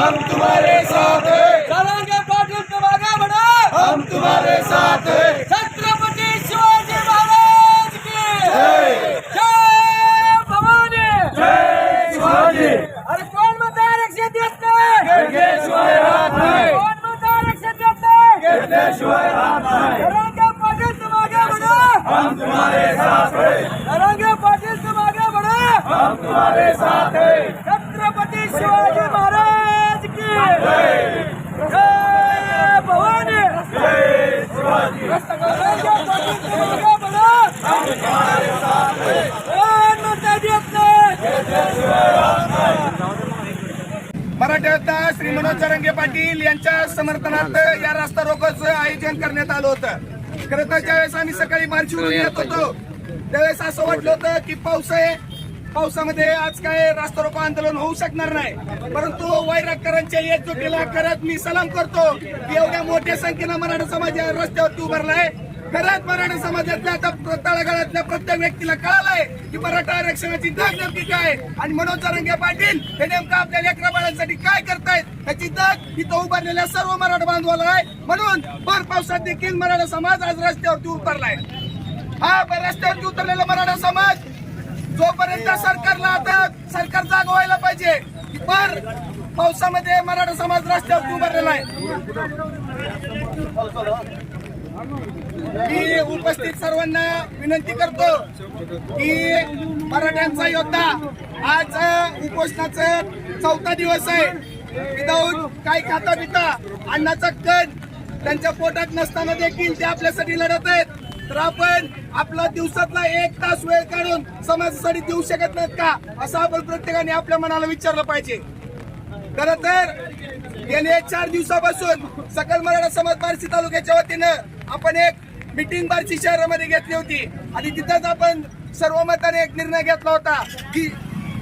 हम तुम्हारे साथ हैं। चलांगे पाटील तुम आगे बढ़ो हम तुम्हारे साथ हैं। छत्रपति शिवाजी महाराज की। जय। भवानी। जय शिवाजी। अरे कौन मत आरक्षण देता है के? शिवाय हाथ है कौन शिवाय हाथ है तुम आगे बढ़ो हम तुम्हारे साथ हैं। तुम आगे बढ़ो हम तुम्हारे साथ हैं। छत्रपति शिवाजी मराठ्याचा श्री मनोज जरंगे पाटील यांच्या समर्थनार्थ या रास्ता रोकोचं आयोजन करण्यात आलं होतं. खरं तर ज्यावेळेस आम्ही सकाळी मार्च येत होतो त्यावेळेस असं वाटलं होतं की पाऊस आहे पावसामध्ये आज काय रास्ता रोको आंदोलन होऊ शकणार नाही. परंतु वैरागकरांच्या एकजुटीला खरंच मी सलाम करतो. एवढ्या मोठ्या संख्येनं मराठा समाज या रस्त्यावरती उभारलाय. खरंच मराठा समाजातल्या आता तळागाळातल्या प्रत्येक व्यक्तीला कळालंय की मराठा आरक्षणाची दाग नक्की काय आणि मनोज जरंगे पाटील हे नेमकं आपल्या लेकरा बाळांसाठी काय करतायत? त्याची दाग इथं उभारलेल्या सर्व मराठा बांधवाला आहे. म्हणून भर पावसात देखील मराठा समाज आज रस्त्यावरती उतरलाय. हा रस्त्यावरती उतरलेला मराठा समाज जोपर्यंत सरकारला आता सरकार जागा व्हायला पाहिजे पण पावसामध्ये मराठा समाज रस्त्यावर उभारलेला आहे. मी उपस्थित सर्वांना विनंती करतो की मराठ्यांचा योद्धा आज उपोषणाचा चौथा दिवस आहे. विदाऊट काही खाता पिता अन्नाचा कण त्यांच्या पोटात नसताना देखील ते आपल्यासाठी लढत आहेत. तर आपण आपला दिवसातला एक तास वेळ काढून समाजासाठी देऊ शकत नाहीत का? असं आपण प्रत्येकाने आपल्या मनाला विचारलं पाहिजे. खर तर गेले चार दिवसापासून सकल मराठा समाज बार्शी तालुक्याच्या वतीनं आपण एक मिटिंग बार्शी शहरामध्ये घेतली होती. आणि तिथंच आपण सर्व मताने एक निर्णय घेतला होता की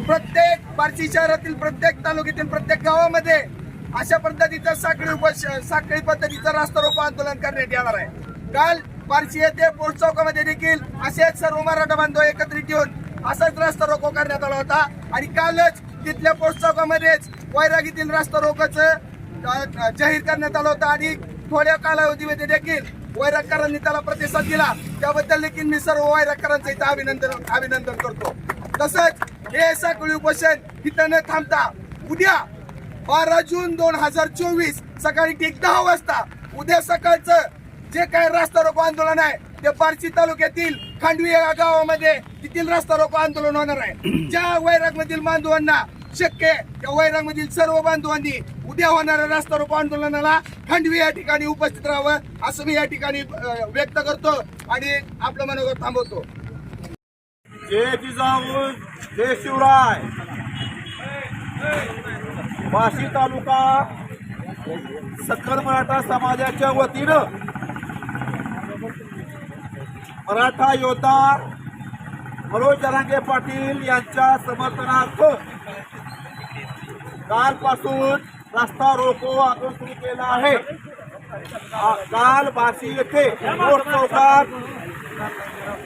प्रत्येक बार्शी शहरातील प्रत्येक तालुक्यातील प्रत्येक गावामध्ये अशा पद्धतीचा साखळी उप साखळी पद्धतीचं रास्ता रोको आंदोलन करण्यात येणार आहे. काल बार्शी येथे पोस्ट चौकामध्ये देखील असेच सर्व मराठा बांधव एकत्रित येऊन असाच रस्ता रोको करण्यात आला होता. आणि कालच तिथल्या पोस्ट चौकामध्येच वैरागीतील रस्ता रोकोचं जाहीर करण्यात आला होता. आणि थोड्या कालावधीमध्ये देखील वैरागकरांनी त्याला प्रतिसाद दिला. त्याबद्दल देखील मी सर्व वैरागकरांचं इथं अभिनंदन अभिनंदन करतो. तसंच हे सगळी उपोषण इथं न थांबता उद्या बारा जून दोन हजार चोवीस सकाळी ठीक दहा वाजता उद्या सकाळचं जे काय रास्ता रोको आंदोलन आहे ते बार्शी तालुक्यातील खांडवी या गावामध्ये तिथील रास्ता रोको आंदोलन होणार आहे. ज्या वैराग मधील बांधवांना शक्य त्या वैराग मधील सर्व बांधवांनी उद्या होणाऱ्या रास्ता रोको आंदोलनाला खांडवी या ठिकाणी उपस्थित राहावं असं मी या ठिकाणी व्यक्त करतो आणि आपलं मनोगत थांबवतो. जय जिजाऊ जय शिवराय. वाशी तालुका सकल मराठा समाजाच्या वतीनं मराठा योद्धा मनोज जरांगे पाटील यांच्या समर्थनार्थ कालपासून रस्ता रोको आंदोलन सुरू केला आहे. काल बार्शी येथे कोर्ट चौकात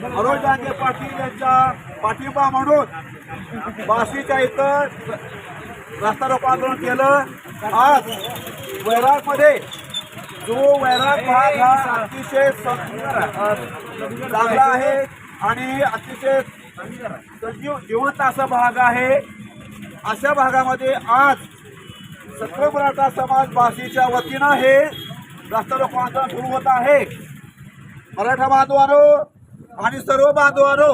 मनोज जरांगे पाटील यांच्या पाठिंबा म्हणून बाशीच्या इथं रस्ता रोको आंदोलन केलं. आज वैरागमध्ये जो वैराग भाग हा अतिशय चांगला आहे आणि अतिशय सजीव जिवंत असा भाग आहे. अशा भागामध्ये आज सत्र मराठा समाज भाषेच्या वतीनं हे रस्ता लोकांचा सुरू होत आहे. मराठा बांधवानो आणि सर्व बांधवानो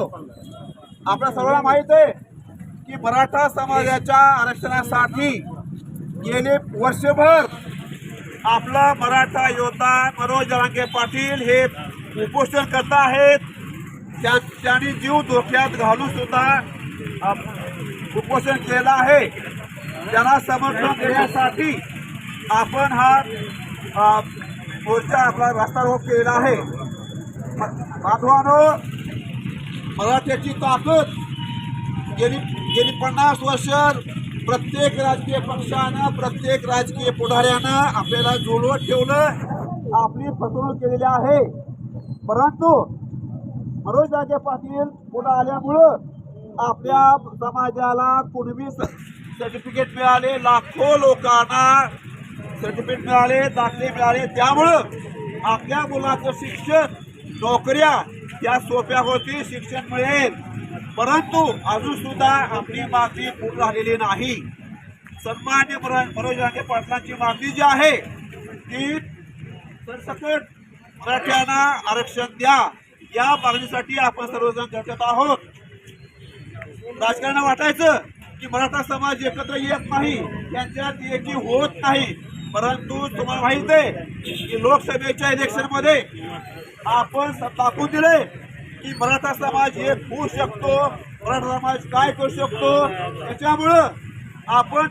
आपल्या सर्वांना माहीत आहे की मराठा समाजाच्या आरक्षणासाठी गेले वर्षभर आपला मराठा योद्धा मनोज जरांगे पाटील हे उपोषण करत आहेत. त्या त्यांनी जीव धोक्यात घालून सुद्धा उपोषण केलं आहे. त्यांना समर्थन देण्यासाठी आपण हा मोर्चा आपला रस्ता केला आहे. माधवानो मराठ्याची ताकद गेली गेली पन्नास वर्ष प्रत्येक राजकीय पक्षानं प्रत्येक राजकीय पुढाऱ्यानं आपल्याला जुळवत ठेवलं आपली फसवणूक केलेली आहे. परंतु मनोज राजे पाटील पुढे आल्यामुळं आपल्या समाजाला कुणबी सर्टिफिकेट मिळाले लाखो लोकांना सर्टिफिकेट मिळाले दाखले मिळाले. त्यामुळं आपल्या मुलाचं शिक्षण नोकऱ्या त्या सोप्या होती शिक्षण मिळेल. परंतु अजून सुद्धा आपली मागणी पूर्ण झालेली नाही. सन्मान्य मनो- मनोज रांगे पाटलांची मागणी जी आहे ती सरसकट मराठ्यांना आरक्षण द्या. या मागणीसाठी आपण सर्वजण झटत आहोत. राजकारण्यांना वाटायचं की मराठा समाज एकत्र येत नाही त्यांच्यात एकी होत नाही. परंतु तुम्हाला माहीत आहे की लोकसभेच्या इलेक्शनमध्ये आपण दाखवून दिले. की मराठा समाज हे होऊ शकतो मराठा समाज काय करू शकतो? त्याच्यामुळं आपण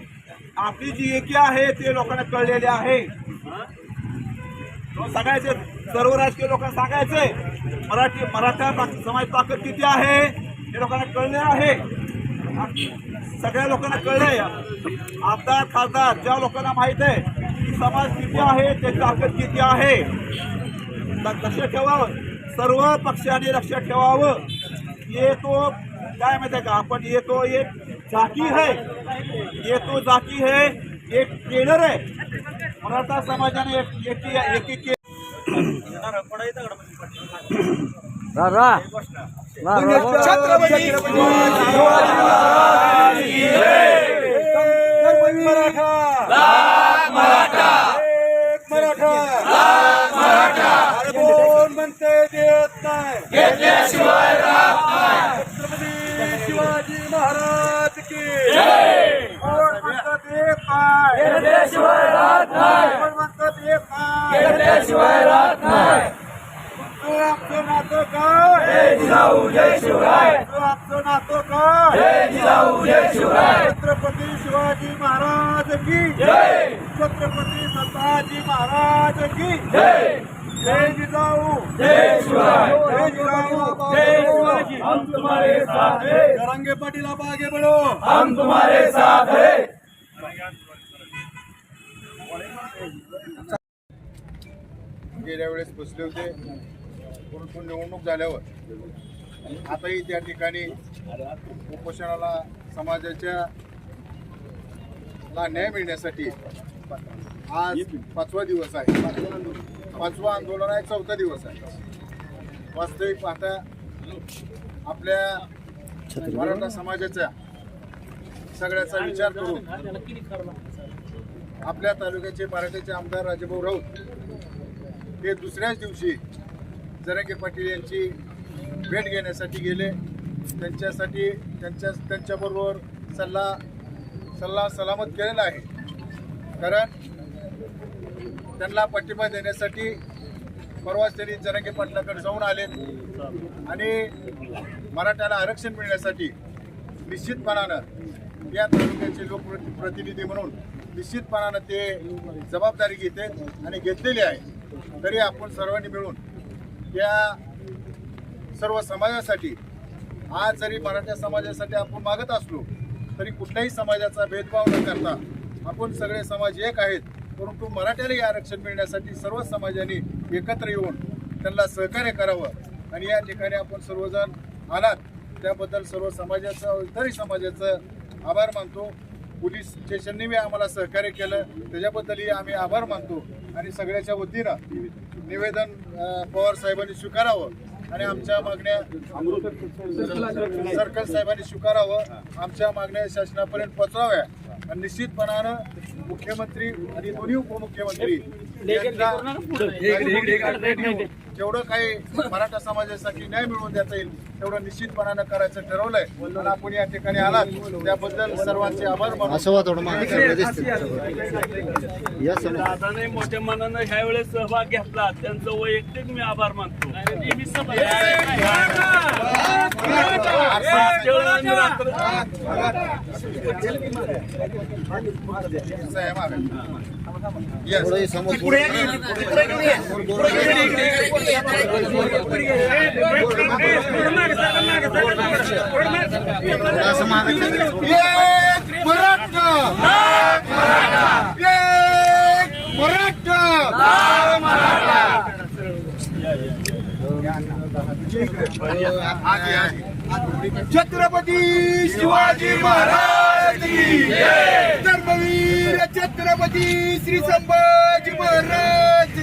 आपली जी एकी आहे ते लोकांना कळलेले आहे. सांगायचे सर्व राजकीय लोकांना सांगायचे मराठी मराठा समाज ताकद किती आहे हे लोकांना कळले आहे. सगळ्या लोकांना कळलंय. आमदार खासदार ज्या लोकांना माहीत आहे की समाज किती आहे त्याची ताकद किती आहे. लक्ष ठेवावं सर्व पक्षांनी लक्षात ठेवावं ये तो काय माहिती आहे का आपण येतो एक झाकी है ये तो झाकी है एक ट्रेलर आहे. मराठा समाजाने एक एकी एकी के छत्रपती मराठा. एक मराठा. अरे कोण म्हणते. काय तू आमचं नातं काय? छत्रपती शिवाजी महाराज की? छत्रपती संताजी महाराज की? जय. जिजाऊ. जय जिजाऊ. जय शिवाजी हम तुम्हारे साथ हैं. रंगे पाटील आप आगे बढ़ो. हम तुम्हारे साथ हैं. गेल्या वेळेस बसले होते. परंतु निवडणूक झाल्यावर. आताही त्या ठिकाणी उपोषणाला समाजाच्या ला न्याय मिळण्यासाठी आज पाचवा दिवस आहे. पाचवा आंदोलन आहे चौथा दिवस आहे. वास्तविक पाहता आपल्या मराठा समाजाच्या सगळ्याचा विचार करून आपल्या तालुक्याचे मराठ्याचे आमदार राजेभाऊ राऊत हे दुसऱ्याच दिवशी जरांगे पाटील यांची भेट घेण्यासाठी गेले. त्यांच्यासाठी त्यांच्या त्यांच्याबरोबर सल्ला सल्ला सलामत केलेला आहे. कारण त्यांना पाठिंबा देण्यासाठी परवाच त्यांनी जरांगे पाटलाकडे जाऊन आले. आणि मराठ्याला आरक्षण मिळण्यासाठी निश्चितपणानं या तालुक्याचे लोकप्रतिनिधी म्हणून निश्चितपणानं ते जबाबदारी घेते आणि घेतलेली आहे. तरी आपण सर्वांनी मिळून या सर्व समाजासाठी आज जरी मराठा समाजासाठी आपण मागत असलो तरी कुठल्याही समाजाचा भेदभाव न करता आपण सगळे समाज एक आहेत. परंतु मराठ्यालाही आरक्षण मिळण्यासाठी सर्व समाजाने एकत्र येऊन त्यांना सहकार्य करावं. आणि या ठिकाणी आपण सर्वजण आलात. त्याबद्दल सर्व समाजाचं इतरही समाजाचं आभार मानतो. पोलीस स्टेशनने बी आम्हाला सहकार्य केलं. त्याच्याबद्दलही आम्ही आभार मानतो. आणि सगळ्याच्या वतीनं निवेदन पवार साहेबांनी स्वीकारावं. आणि आमच्या मागण्या सर्कल साहेबांनी स्वीकारावं. आमच्या मागण्या शासनापर्यंत पोचवाव्या आणि निश्चितपणानं मुख्यमंत्री आणि दोन्ही उपमुख्यमंत्री जेवढं काही मराठा समाजासाठी न्याय मिळवून देता येईल तेवढं निश्चितपणानं करायचं ठरवलंय. आपण या ठिकाणी आलात त्याबद्दल सर्वांचे आभार मानतो. दादाने मोठ्या मनानं ह्या वेळेस सहभाग घेतला त्यांचं वैयक्तिक मी आभार मानतो. मराठा छत्रपती शिवाजी महाराज धर्मवीर छत्रपती श्री संभाजी महाराज